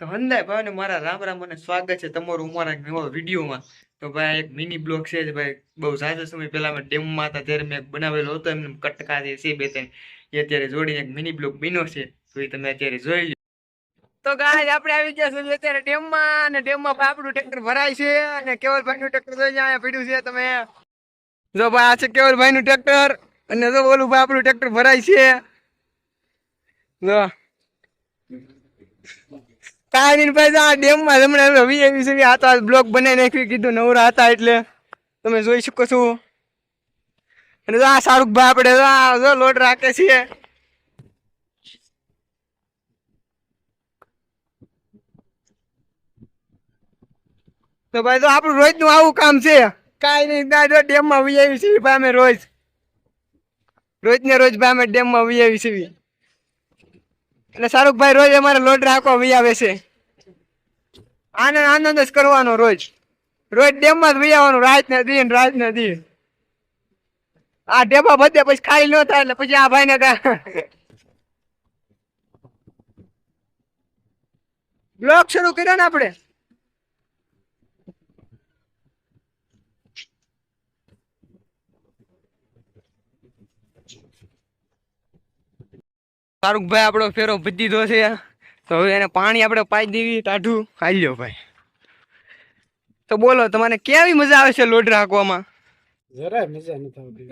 તો હંદાય ભાઈ મારા રામ રામ અને સ્વાગત છે તમારું અમારા નવા વિડીયોમાં. તો ભાઈ, એક મિની બ્લોગ છે ભાઈ. બહુ ઝાઝા સમય પહેલા મેં ડેમમાં હતા, ત્યારે મેં બનાવેલો હતો, એમને કટકા જે છે બે ત્રણ. એ અત્યારે જોડીને એક મિની બ્લોગ બન્યો છે. તો એ તમે અત્યારે જોઈ લો તો ગાય આપણે આવી ગયા છીએ અત્યારે ડેમમાં, અને ડેમમાં આપણું ટ્રેક્ટર ભરાય છે, અને કેવલભાઈ નું ટ્રેક્ટર જોઈ જાય પીડ્યું છે. તમે જો ભાઈ, આ છે કેવલભાઈ નું ટ્રેક્ટર અને જો ઓલું ભાઈ આપણું ટ્રેક્ટર ભરાય છે. જો. કાંઈ નહીં ભાઈ આ ડેમમાં હમણાં રવિ આવી છે. આ તો આ બ્લોક બનાવી નાખ્યું, કીધું નવરા હતા એટલે. તમે જોઈ શકો છો. અને આ શાહરૂખ ભાઈ આપણે લોટ રાખે છીએ તો ભાઈ તો આપણું રોજનું આવું કામ છે. કાંઈ નહીં, ના, જો ડેમમાં વી આવી છીએ ભાઈ અમે રોજ. રોજ ને રોજ ભાઈ અમે ડેમમાં વી આવી છીએ એટલે શાહરૂખભાઈ રોજ અમારે લોટ રાખવા વી આવે છે. આનંદ આનંદ જ કરવાનો રોજ. રોજ ડેમમાં જ વી આવવાનું રાત ને દી રાત ને દી. આ ડેબા બધે પછી ખાલી ન થાય એટલે પછી આ ભાઈ ને બ્લોક શરૂ કર્યો ને આપણે? શાહરુખભાઈ આપણો ફેરો ભજી દીધો છે તો હવે એને પાણી આપણે પાઈ દેવી ટાઢું. હાલ્યો ભાઈ. તો બોલો તમારે કેવી મજા આવે છે લોડ રાખવામાં? જરાય મજા નથી આવતી.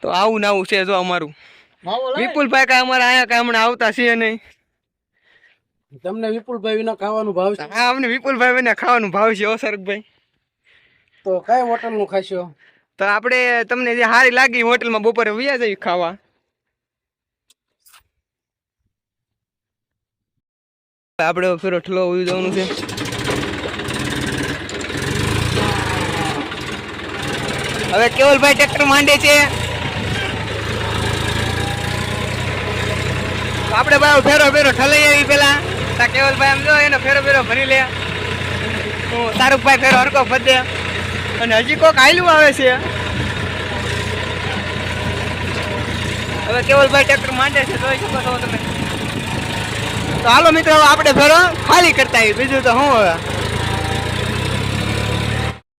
તો આવું ને આવું છે જો અમારું. વિપુલભાઈ કાંઈ અમારા અહીંયા કાંઈ હમણાં આવતા છે નહીં. તમને વિપુલભાઈ વિના ખાવાનું ભાવ છે? હા અમને વિપુલભાઈ વિના ખાવાનું ભાવ છે ઓ સરકભાઈ. તો કઈ હોટલનું ખાશો? તો આપણે તમને જે સારી લાગી હોટલમાં બપોરે વ્યા જઈ ખાવા. આપણે ફેરો ઠલો ઉઈ જવાનું છે. હવે કેવલભાઈ ટ્રેક્ટર માંડે છે. આપણે ભાઈ ફેરો ફેરો ઠલાઈ આવી પેલા. કેવલભાઈ આમ જો એનો ફેરો ફેરો ભરી લે. હું શાહરૂખભાઈ ફેરો હરકો ફદે અને હજી કોક આયલું આવે છે. હવે કેવલભાઈ ટ્રેક્ટર માંડે છે, જોઈ શકો છો તમે. તો હાલો મિત્રો આપણે ફેરો ખાલી કરતા આવીએ. બીજું તો શું હવે?